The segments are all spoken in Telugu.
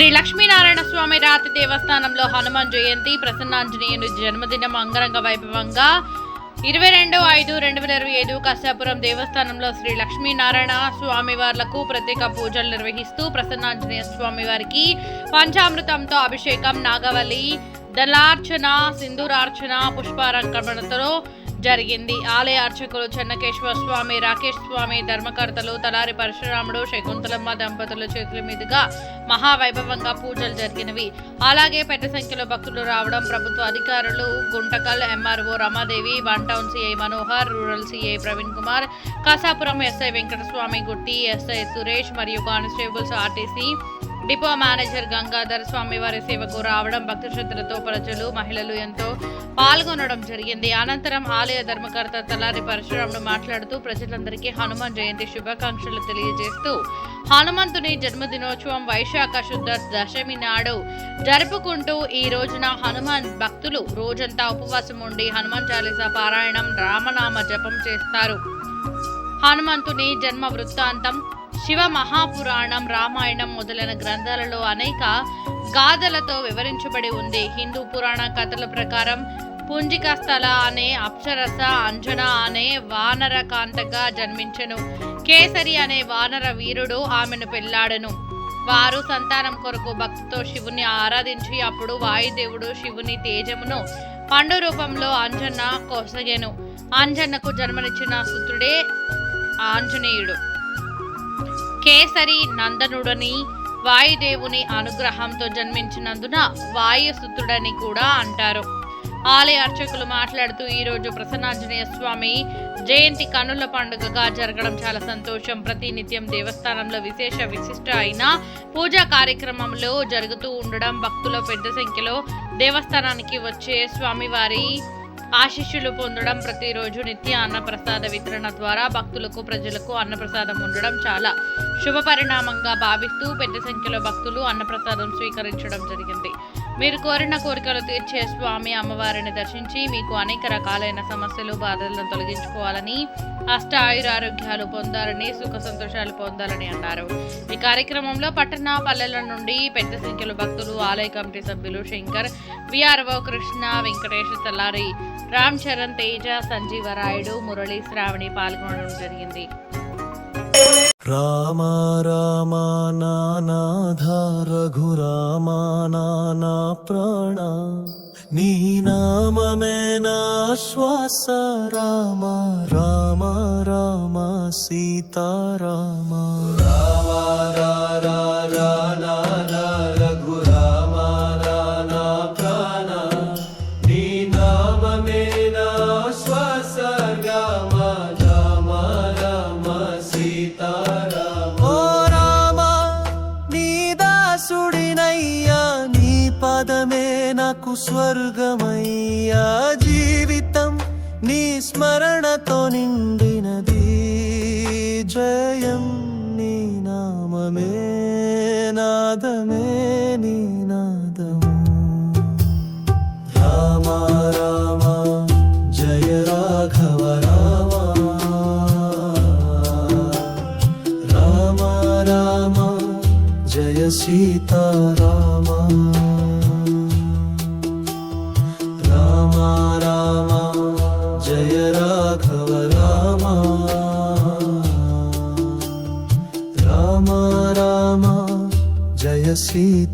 శ్రీ లక్ష్మీనారాయణ స్వామి రాతి దేవస్థానంలో హనుమాన్ జయంతి ప్రసన్నాంజనేయుని జన్మదినం అంగరంగ వైభవంగా ఇరవై రెండు ఐదు రెండు వేల ఇరవై ఐదు కశాపురం దేవస్థానంలో శ్రీ లక్ష్మీనారాయణ స్వామి వార్లకు ప్రత్యేక పూజలు నిర్వహిస్తూ ప్రసన్నాంజనేయ స్వామి వారికి పంచామృతంతో అభిషేకం నాగవల్లి దళార్చన సింధూరార్చన పుష్పారంకరణతో జరిగింది. ఆలయ అర్చకులు చెన్నకేశ్వర స్వామి రాకేష్ స్వామి ధర్మకర్తలు తలారి పరశురాముడు శకుంతలమ్మ దంపతుల చేతుల మీదుగా మహావైభవంగా పూజలు జరిగినవి. అలాగే పెద్ద సంఖ్యలో భక్తులు రావడం ప్రభుత్వ అధికారులు Guntakal MRO Ramadevi one town CI Manohar rural CI Praveen Kumar Kasapuram SI Venkataswamy Gooty SI Suresh మరియు constables RTC depot manager Gangadhar స్వామివారి సేవకు రావడం భక్తి శ్రద్ధలతో ప్రజలు మహిళలు ఎంతో పాల్గొనడం జరిగింది. అనంతరం ఆలయ ధర్మకర్త తలారి పరశురాముడు మాట్లాడుతూ ప్రజలందరికీ హనుమాన్ జయంతి శుభాకాంక్షలు తెలియజేస్తూ హనుమంతుని జన్మదినోత్సవం వైశాఖ శుద్ధ దశమి నాడు జరుపుకుంటూ ఈ రోజున హనుమాన్ భక్తులు రోజంతా ఉపవాసం ఉండి హనుమాన్ చాలీసా పారాయణం రామనామ జపం చేస్తారు. హనుమంతుని జన్మ వృత్తాంతం శివ మహాపురాణం రామాయణం మొదలైన గ్రంథాలలో అనేక గాథలతో వివరించబడి ఉంది. హిందూ పురాణ కథల ప్రకారం పుంజిక స్థల అనే అప్సరస అంజన అనే వానర కాంతగా జన్మించెను. కేసరి అనే వానర వీరుడు ఆమెను పెళ్ళాడను. వారు సంతానం కొరకు భక్తితో శివుని ఆరాధించి అప్పుడు వాయుదేవుడు శివుని తేజమును పండు రూపంలో అంజన కొసగెను. అంజన్నకు జన్మనిచ్చిన సుతుడే ఆంజనేయుడు. కేసరి నందనుడని వాయుదేవుని అనుగ్రహంతో జన్మించినందున వాయుసుతుడని కూడా అంటారు. ఆలయ అర్చకులు మాట్లాడుతూ ఈరోజు ప్రసన్నాంజనేయ స్వామి జయంతి కనుల పండుగగా జరగడం చాలా సంతోషం. ప్రతినిత్యం దేవస్థానంలో విశేష విశిష్ట అయిన పూజా కార్యక్రమంలో జరుగుతూ ఉండడం భక్తులు పెద్ద సంఖ్యలో దేవస్థానానికి వచ్చే స్వామివారి ఆశిష్యులు పొందడం ప్రతిరోజు నిత్య అన్నప్రసాద వితరణ ద్వారా భక్తులకు ప్రజలకు అన్నప్రసాదం ఉండడం చాలా శుభ పరిణామంగా భావిస్తూ పెద్ద సంఖ్యలో భక్తులు అన్నప్రసాదం స్వీకరించడం జరిగింది. మీరు కోరిన కోరికలు తీర్చే స్వామి అమ్మవారిని దర్శించి మీకు అనేక రకాలైన సమస్యలు బాధలను తొలగించుకోవాలని అష్ట ఆయుర ఆరోగ్యాలు పొందాలని సుఖ సంతోషాలు పొందాలని అన్నారు. ఈ కార్యక్రమంలో పట్టణ పల్లెల నుండి పెద్ద సంఖ్యలో భక్తులు ఆలయ కమిటీ సభ్యులు శంకర్ విఆర్ఓ కృష్ణ వెంకటేష్ తల్లారి రామ్ చరణ్ తేజ సంజీవరాయుడు మురళి శ్రావణి పాల్గొనడం జరిగింది. రామ రామ నానాథ రఘురామ నానా ప్రాణ. నీ నామమే నా శ్వాస రామ రామ రామ సీతారామ. రామ రా రా రా. స్వర్గమయ్యా జీవితం నీ స్మరణతో నిండినది. జయం నీ నామమే నాదమే నీ నాదము. రామ రామ జయ రాఘవ రామ. రామ రామ జయ సీతారామ జయ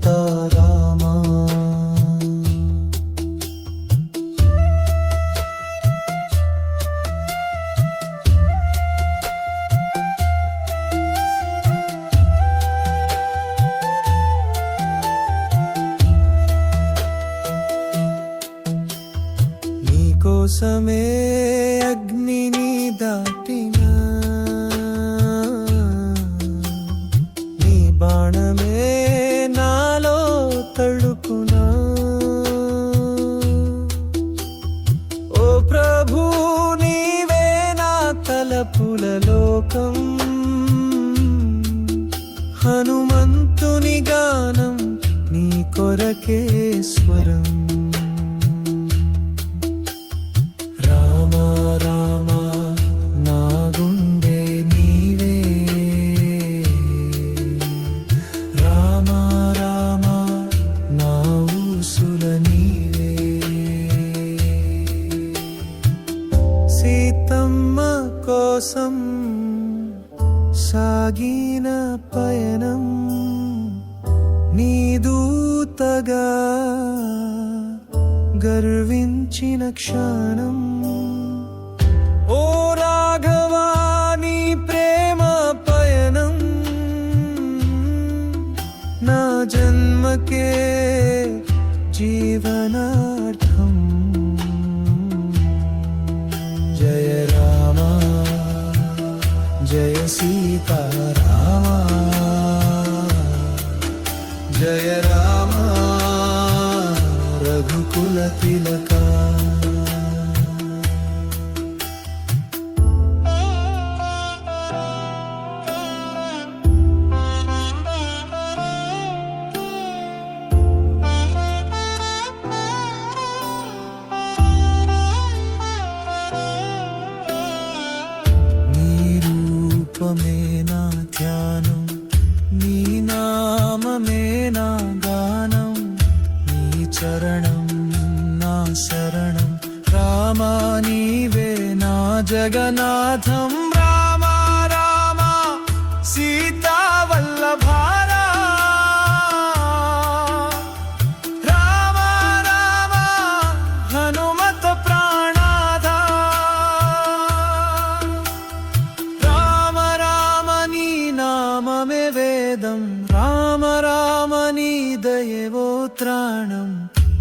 నామమే వేదం రామ రామ నీ దయవో త్రాణం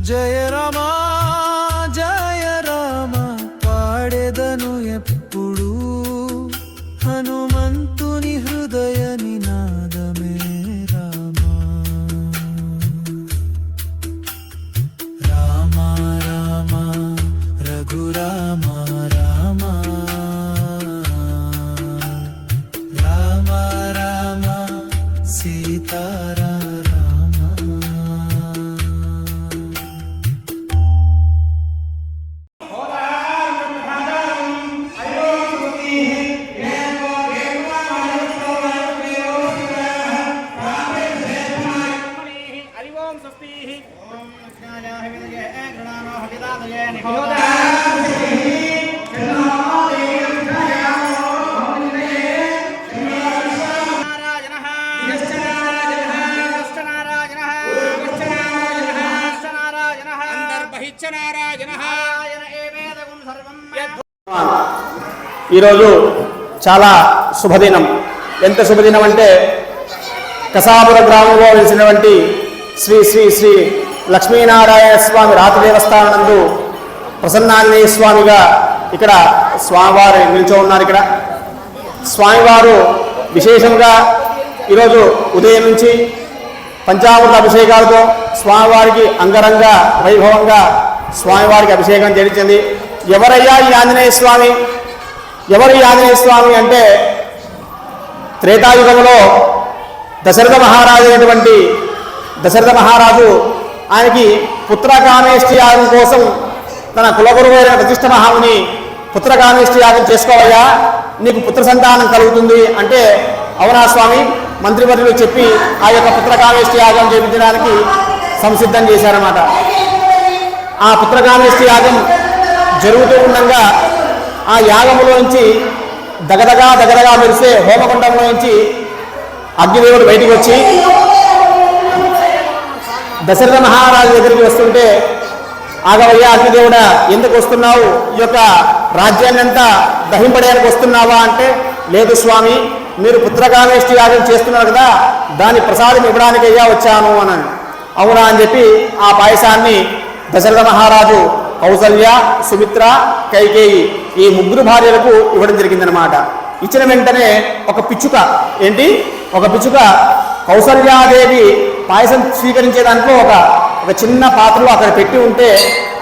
జయ రామ ఓం స్వస్తి ఓం విదయే హవిదాదయే నిరోధ ఈరోజు చాలా శుభదినం. ఎంత శుభదినం అంటే కసాపుర గ్రామంలో వెలిసినటువంటి శ్రీ శ్రీ శ్రీ లక్ష్మీనారాయణ స్వామి రాతి దేవస్థానందు ప్రసన్నాంజనేయ స్వామిగా ఇక్కడ స్వామివారు నిల్చో ఉన్నారు ఇక్కడ. స్వామివారు విశేషంగా ఈరోజు ఉదయం నుంచి పంచామృత అభిషేకాలతో స్వామివారికి అంగరంగ వైభవంగా స్వామివారికి అభిషేకం జరిగింది. ఎవరయ్యా ఈ ఆంజనేయ స్వామి? ఎవరు ఈ ఆంజనేయ స్వామి అంటే త్రేతాయుగంలో దశరథ మహారాజు అయినటువంటి దశరథ మహారాజు ఆయనకి పుత్రకామేష్టి యాగం కోసం తన కులగురువు అయిన ప్రతిష్ఠ మహాముని పుత్రకామేష్టి యాగం చేసుకోవయ్యా నీకు పుత్ర సంతానం కలుగుతుంది అంటే అవునా స్వామి? మంత్రివర్యులు చెప్పి ఆ యొక్క పుత్రకామేష్టి యాగం చేయించడానికి సంసిద్ధం చేశారన్నమాట. ఆ పుత్రకామేష్టి యాగం జరుగుతూ ఉండగా ఆ యాగములో నుంచి దగదగా దగదగా మెరిసే హోమకుండంలో నుంచి అగ్నిదేవుడు బయటికి వచ్చి దశరథ మహారాజు దగ్గరికి వస్తుంటే ఆగవయ్యా అగ్నిదేవుడా ఎందుకు వస్తున్నావు? ఈ యొక్క రాజ్యాన్ని అంతా దహింపడేయడానికి వస్తున్నావా? అంటే లేదు స్వామి మీరు పుత్రకామేష్టి యాగం చేస్తున్నారు కదా దాని ప్రసాదం ఇవ్వడానికి అయ్యా వచ్చాను అని అవునా? అని చెప్పి ఆ పాయసాన్ని దశరథ మహారాజు కౌసల్య సుమిత్ర కైకేయి ఈ ముగ్గురు భార్యలకు ఇవ్వడం జరిగిందనమాట ఇచ్చిన వెంటనే ఒక పిచ్చుక ఏంటి? ఒక పిచ్చుక కౌసల్యాదేవి పాయసం స్వీకరించే దాంట్లో ఒక ఒక చిన్న పాత్రలో అక్కడ పెట్టి ఉంటే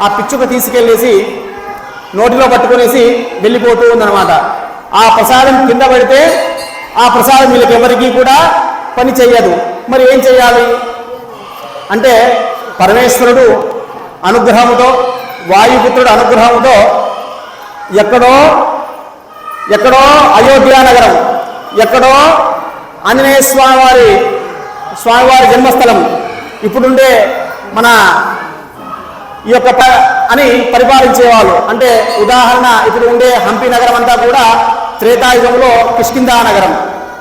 ఆ పిచ్చుక తీసుకెళ్ళేసి నోటిలో పట్టుకునేసి వెళ్ళిపోతూ ఉందన్నమాట. ఆ ప్రసాదం కింద పడితే ఆ ప్రసాదం వీళ్ళకి ఎవరికీ కూడా పని చెయ్యదు. మరి ఏం చేయాలి అంటే పరమేశ్వరుడు అనుగ్రహముతో వాయుపుత్రుడు అనుగ్రహముతో ఎక్కడో ఎక్కడో అయోధ్య నగరం ఎక్కడో ఆంజనేయ స్వామి వారి స్వామివారి జన్మస్థలం. ఇప్పుడుండే మన ఈ యొక్క అని పరిపాలించేవాళ్ళు. అంటే ఉదాహరణ ఇప్పుడు ఉండే హంపి నగరం అంతా కూడా త్రేతాయుగంలో కిష్కిందా నగరం.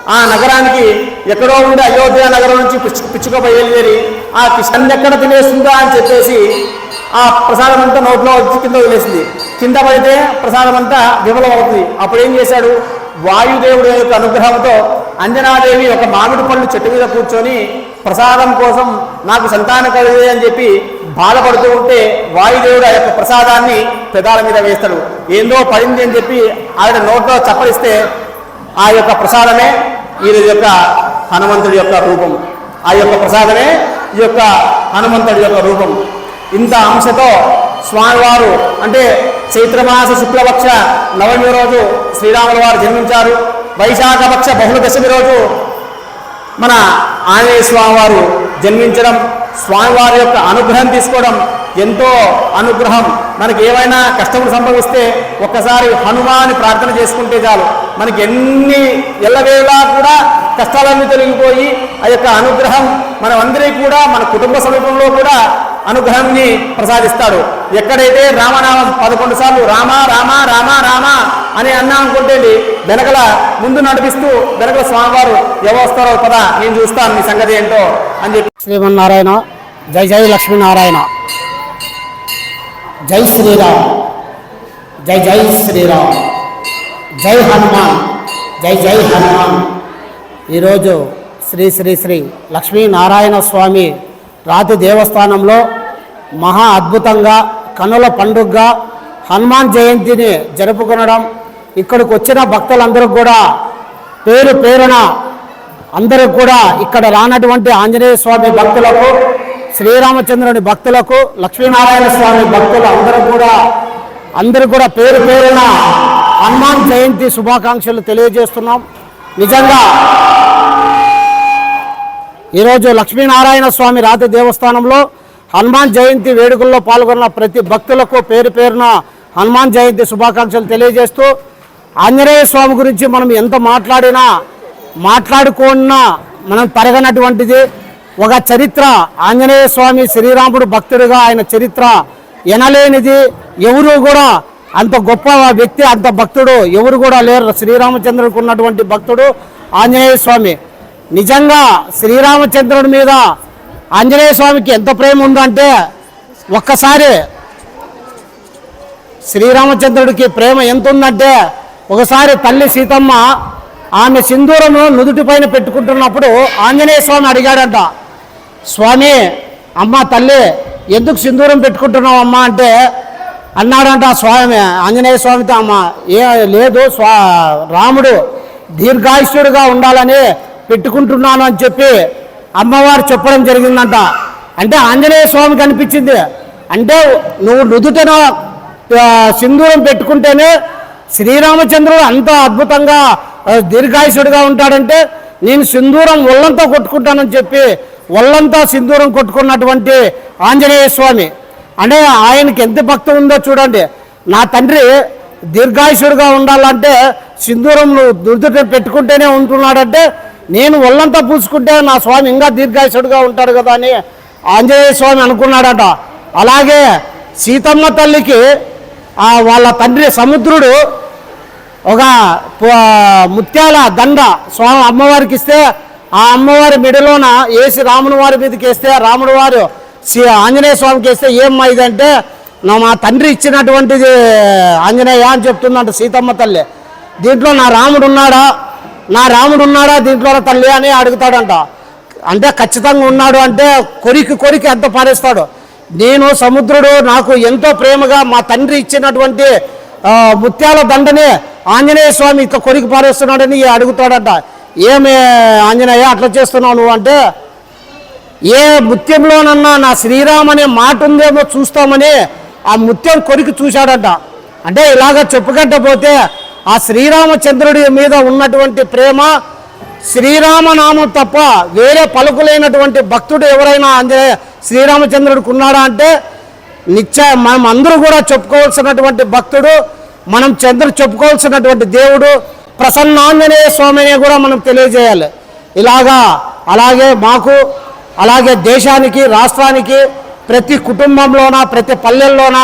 ఆ నగరానికి ఎక్కడో ఉండే అయోధ్య నగరం నుంచి పిచ్చు పిచ్చుక బయలుదేరి ఆ కిషన్ ఎక్కడ తినేస్తుందా అని చెప్పేసి ఆ ప్రసాదం అంతా నోట్లో కింద వదిలేసింది. కింద పడితే ప్రసాదం అంతా విఫలం అవుతుంది అప్పుడు ఏం చేశాడు? వాయుదేవుడు యొక్క అనుగ్రహంతో అంజనాదేవి ఒక మామిడి పళ్ళు చెట్టు మీద కూర్చొని ప్రసాదం కోసం నాకు సంతానం కలిగే అని చెప్పి బాధపడుతూ ఉంటే వాయుదేవుడు ఆ యొక్క ప్రసాదాన్ని పెదాల మీద వేస్తాడు. ఏందో పడింది అని చెప్పి ఆయన నోట్లో చప్పరిస్తే ఆ యొక్క ప్రసాదమే ఈ యొక్క హనుమంతుడి యొక్క రూపం. ఆ యొక్క ప్రసాదమే ఈ యొక్క హనుమంతుడి యొక్క రూపం. ఇంత అంశతో స్వామివారు అంటే చైత్రమాస శుక్లపక్ష నవమి రోజు శ్రీరాముల వారు జన్మించారు. వైశాఖ పక్ష బహుళ దశమి రోజు మన ఆంజనేయ స్వామి వారు జన్మించడం స్వామివారి యొక్క అనుగ్రహం తీసుకోవడం ఎంతో అనుగ్రహం. మనకి ఏమైనా కష్టములు సంభవిస్తే ఒక్కసారి హనుమాని ప్రార్థన చేసుకుంటే చాలు. మనకి ఎన్ని ఎల్లవేళలా కూడా కష్టాలన్నీ తొలగిపోయి ఆ యొక్క అనుగ్రహం మనమందరికీ కూడా మన కుటుంబ సమీపంలో కూడా అనుగ్రహాన్ని ప్రసాదిస్తాడు. ఎక్కడైతే రామనామం పదకొండు సార్లు రామ రామ రామ రామ అని అన్నా అనుకుంటే వెనకల ముందు నడిపిస్తూ వెనకల స్వామివారు ఎవరొస్తారో కదా నేను చూస్తాను మీ సంగతి ఏంటో అని చెప్పి. శ్రీమన్నారాయణ జై జై లక్ష్మీనారాయణ. జై శ్రీరామ్ జై జై శ్రీరామ్. జై హనుమాన్ జై జై హనుమాన్. ఈరోజు శ్రీ శ్రీ శ్రీ లక్ష్మీనారాయణ స్వామి రాతి దేవస్థానంలో మహా అద్భుతంగా కనుల పండుగగా హనుమాన్ జయంతిని జరుపుకొనడం ఇక్కడికి వచ్చిన భక్తులందరూ కూడా పేరు పేరున అందరూ కూడా ఇక్కడ రానటువంటి ఆంజనేయ స్వామి భక్తులకు శ్రీరామచంద్రుని భక్తులకు లక్ష్మీనారాయణ స్వామి భక్తులు అందరూ కూడా అందరూ కూడా పేరు పేరున హనుమాన్ జయంతి శుభాకాంక్షలు తెలియజేస్తున్నాం. నిజంగా ఈరోజు లక్ష్మీనారాయణ స్వామి రాతి దేవస్థానంలో హనుమాన్ జయంతి వేడుకల్లో పాల్గొన్న ప్రతి భక్తులకు పేరు పేరున హనుమాన్ జయంతి శుభాకాంక్షలు తెలియజేస్తూ ఆంజనేయ స్వామి గురించి మనం ఎంత మాట్లాడినా మాట్లాడుకున్నా మనం పెరగనటువంటిది ఒక చరిత్ర ఆంజనేయ స్వామి శ్రీరాముడు భక్తుడిగా ఆయన చరిత్ర ఎనలేనిది. ఎవరు కూడా అంత గొప్ప వ్యక్తి అంత భక్తుడు ఎవరు కూడా లేరు. శ్రీరామచంద్రుడికి ఉన్నటువంటి భక్తుడు ఆంజనేయ స్వామి. నిజంగా శ్రీరామచంద్రుడి మీద ఆంజనేయ స్వామికి ఎంత ప్రేమ ఉందంటే ఒక్కసారి శ్రీరామచంద్రుడికి ప్రేమ ఎంత ఉందంటే ఒకసారి తల్లి సీతమ్మ ఆమె సింధూరము నుదుటి పైన పెట్టుకుంటున్నప్పుడు ఆంజనేయ స్వామి అడిగాడంట స్వామి అమ్మ తల్లి ఎందుకు సింధూరం పెట్టుకుంటున్నావు అమ్మ? అంటే అన్నాడంట స్వామి ఆంజనేయ స్వామితో అమ్మ ఏ లేదు స్వా రాముడు దీర్ఘాయుష్యుడిగా ఉండాలని పెట్టుకుంటున్నాను అని చెప్పి అమ్మవారు చెప్పడం జరిగిందంట. అంటే ఆంజనేయ స్వామి కనిపించింది. అంటే నువ్వు నుదుటన సింధూరం పెట్టుకుంటేనే శ్రీరామచంద్రుడు అంత అద్భుతంగా దీర్ఘాయుషుడిగా ఉంటాడంటే నేను సింధూరం ఒళ్ళంతా కొట్టుకుంటానని చెప్పి ఒళ్ళంతా సింధూరం కొట్టుకున్నటువంటి ఆంజనేయ స్వామి. అంటే ఆయనకి ఎంత భక్తి ఉందో చూడండి. నా తండ్రి దీర్ఘాయుషుడిగా ఉండాలంటే సింధూరం నువ్వు దుర్దుట పెట్టుకుంటేనే ఉంటున్నాడంటే నేను ఒళ్ళంతా పూసుకుంటే నా స్వామి ఇంకా దీర్ఘాయుషుడిగా ఉంటాడు కదా అని ఆంజనేయ స్వామి అనుకున్నాడట. అలాగే సీతమ్మ తల్లికి ఆ వాళ్ళ తండ్రి సముద్రుడు ఒక ముత్యాల దండ స్వామి అమ్మవారికి ఇస్తే ఆ అమ్మవారి మిడిలోన వేసి రాముని వారి మీదకి వేస్తే రాముడు వారు శ్రీ ఆంజనేయ స్వామికి వేస్తే ఏమ్మా ఇదంటే నా మా తండ్రి ఇచ్చినటువంటిది ఆంజనేయ అని చెప్తుందంట సీతమ్మ తల్లి. దీంట్లో నా రాముడు ఉన్నాడా? నా రాముడు ఉన్నాడా? దీంట్లో తల్లి అని అడుగుతాడంట. అంటే ఖచ్చితంగా ఉన్నాడు అంటే కొరికి కొరికి ఎంత పారేస్తాడు. నేను సముద్రుడు నాకు ఎంతో ప్రేమగా మా తండ్రి ఇచ్చినటువంటి ముత్యాల దండని ఆంజనేయ స్వామి ఇక కొరికి పారేస్తున్నాడని అడుగుతాడట. ఏమే ఆంజనేయ అట్లా చేస్తున్నావు నువ్వు అంటే ఏ ముత్యంలోనన్నా నా శ్రీరామ్ అనే మాట ఉందేమో చూస్తామని ఆ ముత్యం కొరికి చూశాడట. అంటే ఇలాగ చెప్పుకంటే పోతే ఆ శ్రీరామచంద్రుడి మీద ఉన్నటువంటి ప్రేమ శ్రీరామనామం తప్ప వేరే పలుకులైనటువంటి భక్తుడు ఎవరైనా ఆంజనేయ శ్రీరామచంద్రుడికి ఉన్నాడా అంటే నిత్య మనం అందరూ కూడా చెప్పుకోవాల్సినటువంటి భక్తుడు మనం చంద్ర చెప్పుకోవాల్సినటువంటి దేవుడు ప్రసన్నాంజనేయ స్వామినే కూడా మనం తెలియజేయాలి. ఇలాగా అలాగే మాకు అలాగే దేశానికి రాష్ట్రానికి ప్రతి కుటుంబంలోన ప్రతి పల్లెల్లోన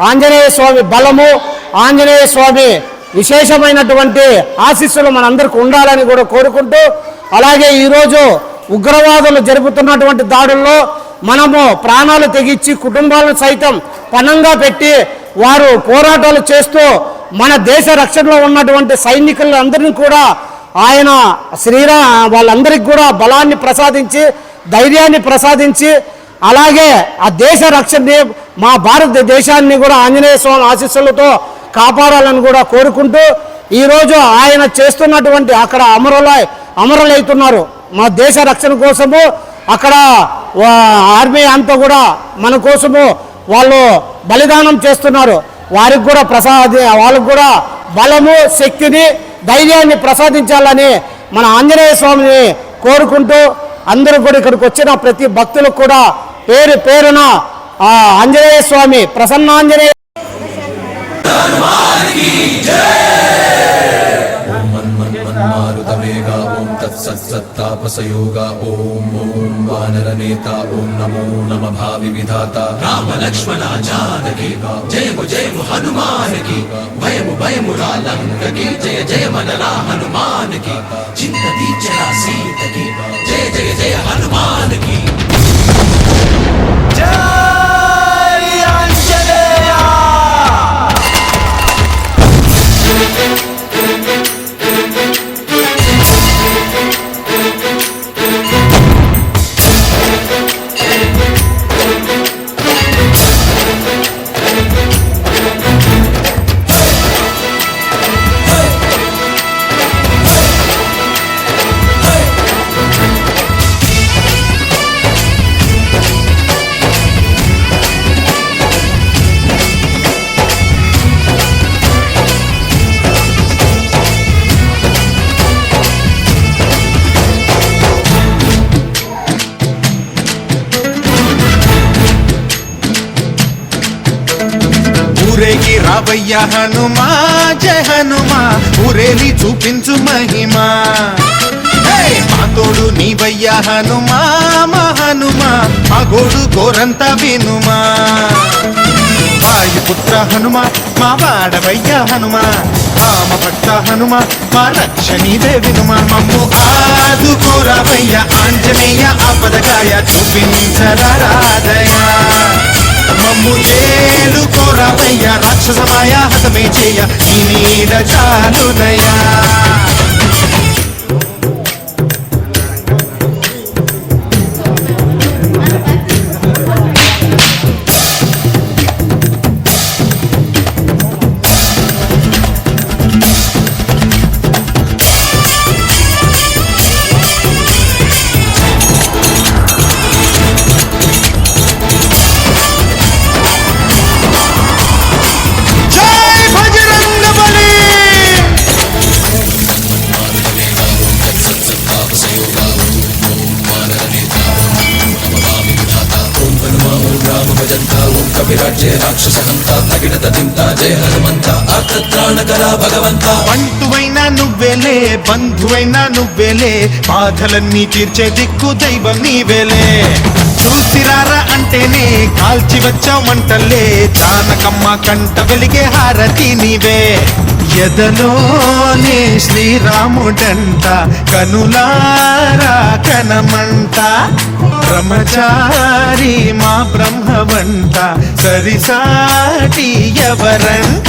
ఆంజనేయ స్వామి బలము ఆంజనేయ స్వామి విశేషమైనటువంటి ఆశీస్సులు మనందరికీ ఉండాలని కూడా కోరుకుంటూ అలాగే ఈరోజు ఉగ్రవాదులు జరుపుతున్నటువంటి దాడుల్లో మనము ప్రాణాలు తెగించి కుటుంబాలను సైతం పణంగా పెట్టి వారు పోరాటాలు చేస్తూ మన దేశ రక్షణలో ఉన్నటువంటి సైనికులందరినీ కూడా ఆయన శ్రీరా వాళ్ళందరికీ కూడా బలాన్ని ప్రసాదించి ధైర్యాన్ని ప్రసాదించి అలాగే ఆ దేశ రక్షణని మా భారతదేశాన్ని కూడా ఆంజనేయ స్వామి ఆశీస్సులతో కాపాడాలని కూడా కోరుకుంటూ ఈరోజు ఆయన చేస్తున్నటువంటి అక్కడ అమరుల అమరులైతున్నారు. మా దేశ రక్షణ కోసము అక్కడ ఆర్మీ అంతా కూడా మన కోసము వాళ్ళు బలిదానం చేస్తున్నారు. వారికి కూడా ప్రసాద వాళ్ళకు కూడా బలము శక్తిని ధైర్యాన్ని ప్రసాదించాలని మన ఆంజనేయ స్వామిని కోరుకుంటూ అందరూ కూడా ఇక్కడికి వచ్చిన ప్రతి భక్తులకు కూడా పేరు పేరున ఆ ఆంజనేయ స్వామి ప్రసన్నాంజనేయ మన్మన్మన్మారుతవేగా ఓం తత్సత్సత్తాపసయోగా ఓం ఓం వానరనేత ఓం నమో నమ భావి విధాత. రామ లక్ష్మణ జానకి జయము జయము హనుమానికి భయము భయము రాలంకకి జయ జయ మనరా హనుమానికి చింత దీచరా సీతకి జయ జయ జయ హనుమానికి ఊరేగి హనుమా జయ హనుమా ఊరేలి చూపించు మహిమా. మాతోడు నీవయ్యా హనుమా మా హనుమా మగోడు గోరంత వినుమా. వాయుపుత్ర హనుమ మా వాడవయ్యా హనుమ రామ భక్త హనుమ మా రక్షణీదే వినుమ మమ్ము ఆదుకోరవయ్య ఆంజనేయ ఆపదగాయ చూపించరాదయ మమ్ము ఏలుకోరవయ్య రాక్షసమాయ హతమే చేయ నీ నీడ చాలునయా కవిరాజ్య తగిడత దింత జయ హనుమంత భగవంత నువ్వేలే బంధువైనా నువ్వేలే బాధలన్నీ తీర్చే దిక్కు దైవం నీవేలే చూసిరారా అంటేనే కాల్చి వచ్చావు మంటల్లే జానకమ్మ కంట వెలిగే హారతి నీవే. ఎదలోనే శ్రీరాముడంట కనులారా కనమంట. బ్రహ్మచారి మా బ్రహ్మవంట సరిసాటి ఎవరంట?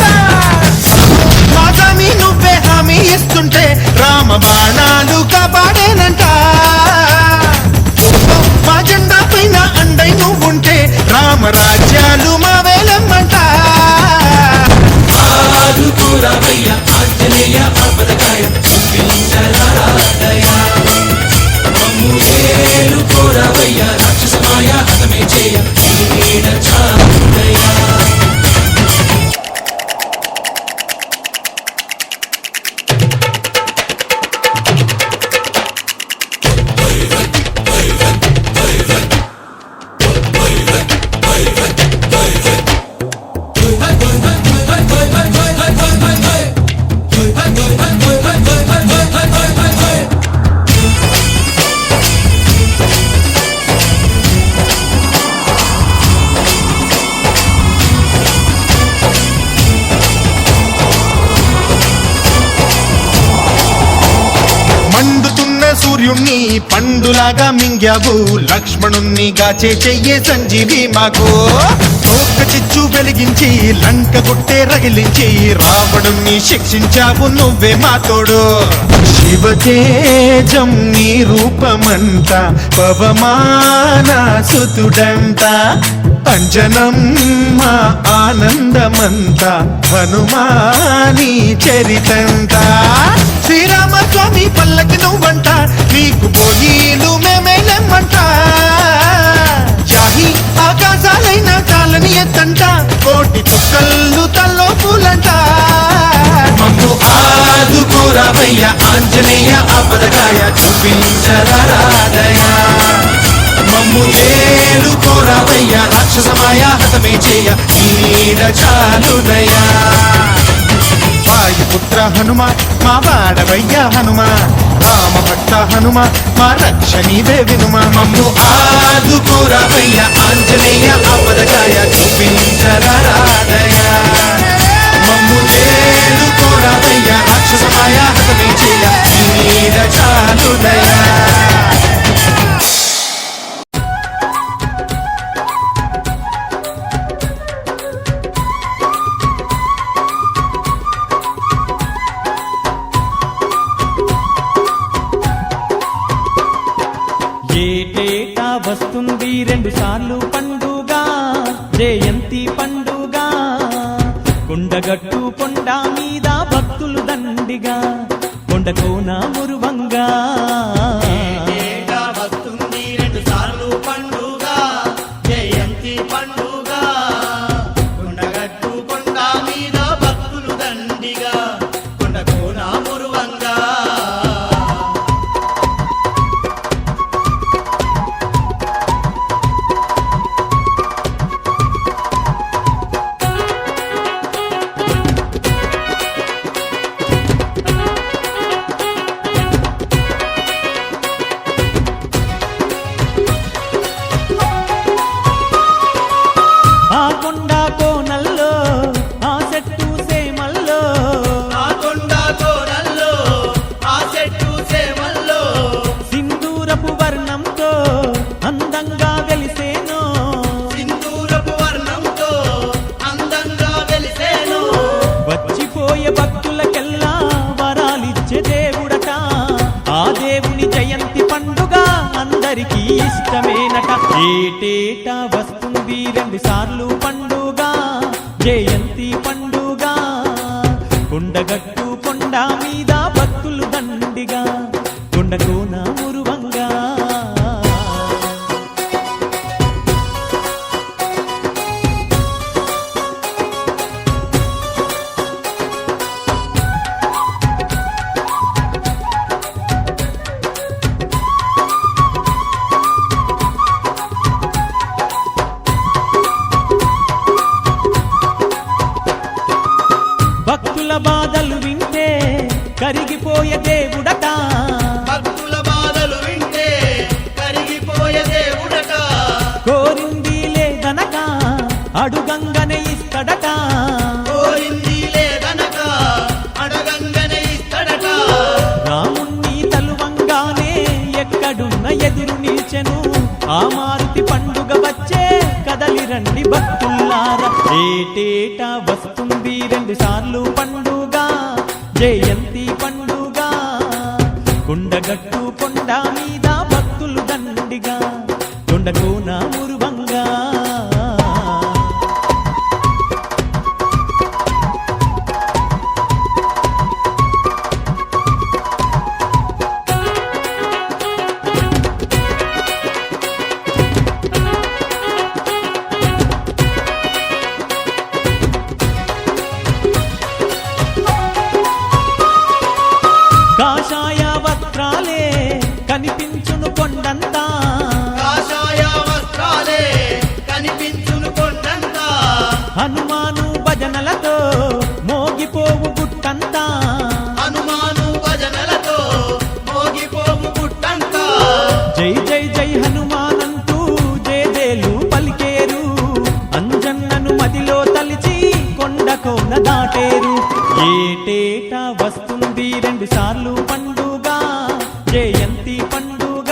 మాదామి నువ్వే హామీ ఇస్తుంటే రామ బాణాలు కాపాడేనంట. మా జెండా పైన అండై నువ్వుంటే రామరాజ్యాలు ఆంజనేయ ఆపదకాయ చూపించరాదయ సూర్యుణ్ణి పండులాగా మింగావు. లక్ష్మణుణ్ణి గాచే చెయ్యే సంజీవి మాకు. ఒక్క చిచ్చు వెలిగించి లంక కొట్టే రగిలించి రావణుణ్ణి శిక్షించావు నువ్వే మా తోడు. శివతేజం నీ రూపమంట పవమాన సుతుడంతా అంజనమ్మ ఆనందమంత హనుమాని చరితంత. శ్రీరామ స్వామి పల్లకి నువ్వంట నీకు పోయిలు మేమేలెమ్మంట షాహి ఆకాశాలైన చాలని ఎత్తంట కోటి చుక్కళ్ళు తల్లో పూలంట మమ్ము ఆదుకోరావయ్య ఆంజనేయ ఆపదకాయ చూపించరాదయా మమ్ము ఏలు కోరావయ్య రాక్షసమాయ హతమే చేయ నీడ చాలునయా వాయుపుత్ర హనుమ మా వాడవయ్య హనుమ. రామ భక్త హనుమ మా రక్ష నీవే వినుమ మమ్ము ఆదుకోరావయ్య ఆంజనేయ ఆపదకాయ చూపించరాదయా మమ్ము ఏలు కోరావయ్య రాక్షసమాయ హతమే చేయ నీడ చాలునయా వస్తుంది రెండు సార్లు పండుగ జయంతి పండుగ. కొండగట్టు కొండ మీద భక్తులు దండిగా కొండ కోన మురు కొండగట్టు హనుమానంటూ జేదేలు పలికేరు. అంజన్నను మదిలో తలిచి కొండ కోన దాటేరు. ఏటేటా వస్తుంది రెండు సార్లు పండుగ జయంతి పండుగ.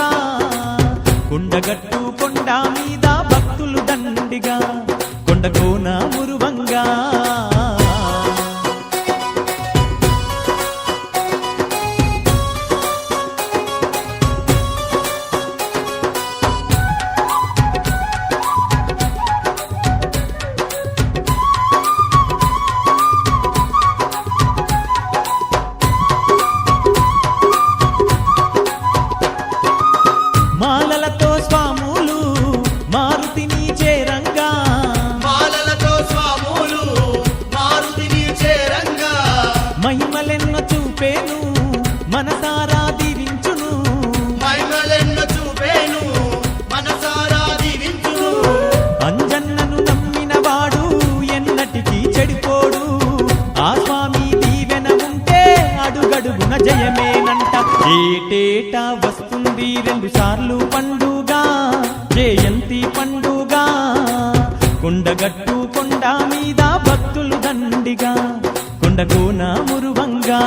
కొండగట్టు కొండ మీద భక్తులు దండిగా. మనసారా దీవించును. మహిమలెన్నో చూపేను మనసారా దీవించును. అంజన్నను నమ్మిన వాడు ఎన్నటికీ చెడిపోడు. ఆ స్వామి దీవెన ఉంటే అడుగడుగున జయమేనంట. ఏటేటా వస్తుంది రెండు సార్లు పండుగ జయంతి పండుగ. కొండగట్టు కొండ మీద భక్తులు దండిగా కొండకోన మురువంగా.